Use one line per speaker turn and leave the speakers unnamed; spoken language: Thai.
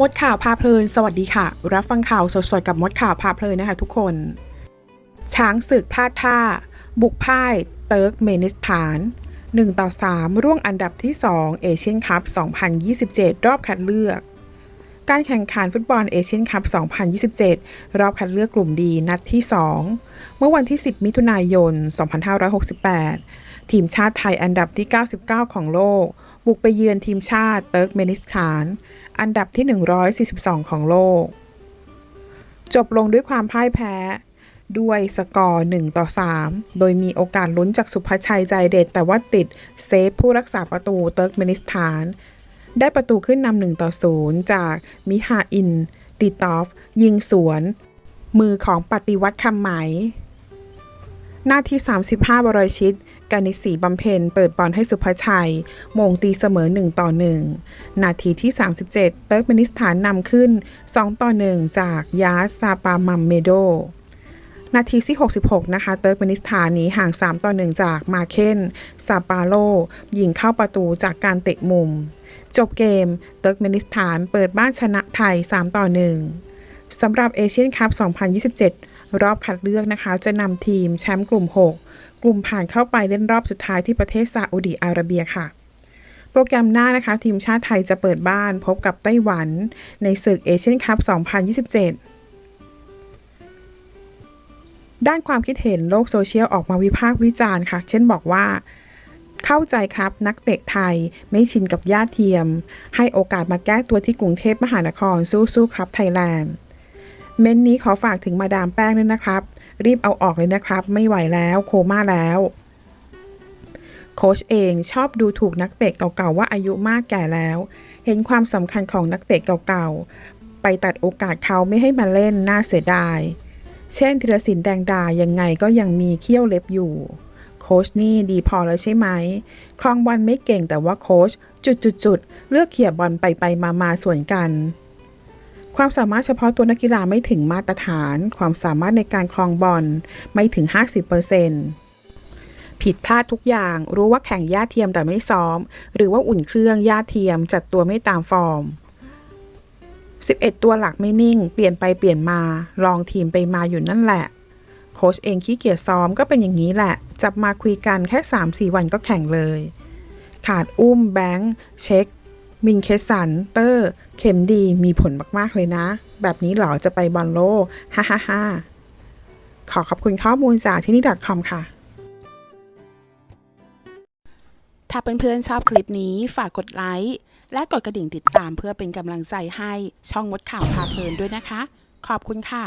มดข่าวพาเพลิน สวัสดีค่ะ รับฟังข่าวสดๆ กับมดข่าวพาเพลินนะคะทุกคน ช้างศึกพลาดท่า บุกพ่ายเติร์กเมนิสถาน 1 ต่อ 3 ร่วงอันดับที่ 2 เอเชียนคัพ 2027 รอบคัดเลือก การแข่งขันฟุตบอลเอเชียนคัพ 2027 รอบคัดเลือกกลุ่มดีนัดที่ 2 เมื่อวันที่ 10 มิถุนายน 2568 ทีมชาติไทยอันดับที่ 99 ของโลก บุกไปเยือนทีมชาติเติร์กเมนิสถาน อันดับที่ 142 ของโลก จบลงด้วยความพ่ายแพ้ ด้วยสกอร์ 1 ต่อ 3 โดยมีโอกาสลุ้นจากสุภชัยใจเด็ด แต่ว่าติดเซฟผู้รักษาประตูเติร์กเมนิสถาน ได้ประตูขึ้นนำ1ต่อ 0 จากมิฮาอิน ติตอฟ ยิงสวน มือของปฏิวัติคำไหม หน้าที่ 35 บรอยชิต กานิสีบำเพ็ญเปิดบอลให้สุภชัย มงตีเสมอ 1 ต่อ 1 นาทีที่ 37 เติร์กเมนิสถานนำขึ้น 2 ต่อ 1 จากยาสซาปามัมเมโด นาทีที่ 66 นะคะ เติร์กเมนิสถานหนีห่าง 3 ต่อ 1 จากมาเคนซาปาโล ยิงเข้าประตูจากการเตะมุม จบเกม เติร์กเมนิสถานเปิดบ้านชนะไทย 3 ต่อ 1สำหรับเอเชียนคัพ 2027 รอบคัดเลือกนะคะ จะนำทีมแชมป์กลุ่ม 6 กลุ่มผ่านเข้าไปเล่นรอบสุดท้ายที่ประเทศซาอุดีอาระเบียค่ะ โปรแกรมหน้านะคะ ทีมชาติไทยจะเปิดบ้านพบกับไต้หวัน ในศึกเอเชียนคัพ 2027ด้านความคิดเห็นโลกโซเชียลออกมาวิพากษ์วิจารณ์ค่ะ เช่นบอกว่า เข้าใจครับนักเตะไทยไม่ชินกับญาติเทียม ให้โอกาสมาแก้ตัวที่กรุงเทพมหานครสู้ๆครับไทยแลนด์ เม้นนี้ขอฝากถึงมาดามแป้งด้วยนะครับ รีบเอาออกเลยนะครับ ไม่ไหวแล้วโคม่าแล้วโค้ชเองชอบดูถูกนักเตะเก่าๆว่าอายุมากแก่แล้ว เห็นความสำคัญของนักเตะเก่าๆ ไปตัดโอกาสเขาไม่ให้มาเล่นน่าเสียดาย เช่นธีรศิลป์แดงดายังไงก็ยังมีเขี้ยวเล็บอยู่ โค้ชนี่ดีพอแล้วใช่ไหมครองบอลไม่เก่งแต่ว่าโค้ชจุดๆๆเลือกเขี่ยบอลไปไปมามาส่วนกัน ความสามารถเฉพาะตัวนักกีฬาไม่ถึงมาตรฐาน ความสามารถในการครองบอลไม่ถึง 50%ผิดพลาดทุกอย่างรู้ว่าแข่งย่าเทียมแต่ไม่ซ้อม หรือว่าอุ่นเครื่องย่าเทียมจัดตัวไม่ตามฟอร์ม 11 ตัวหลักไม่นิ่ง เปลี่ยนไปเปลี่ยนมา ลองทีมไปมาอยู่นั่นแหละ โค้ชเองขี้เกียจซ้อมก็เป็นอย่างนี้แหละ จับมาคุยกันแค่ 3-4 วันก็แข่งเลย ขาดอุ้มแบงค์เช็ค มินเคสันเตอร์ เข็มดีมีผลมาก ๆ เลยนะ แบบนี้หรอจะไปบอลโลกฮ่าฮ่าฮ่าขอขอบคุณข้อมูลจากที่นี่ .com ค่ะ
ถ้าเพื่อนๆชอบคลิปนี้ฝากกดไลค์ และกดกระดิ่งติดตามเพื่อเป็นกำลังใจให้ช่องมดข่าวพาเพลินด้วยนะคะ ขอบคุณค่ะ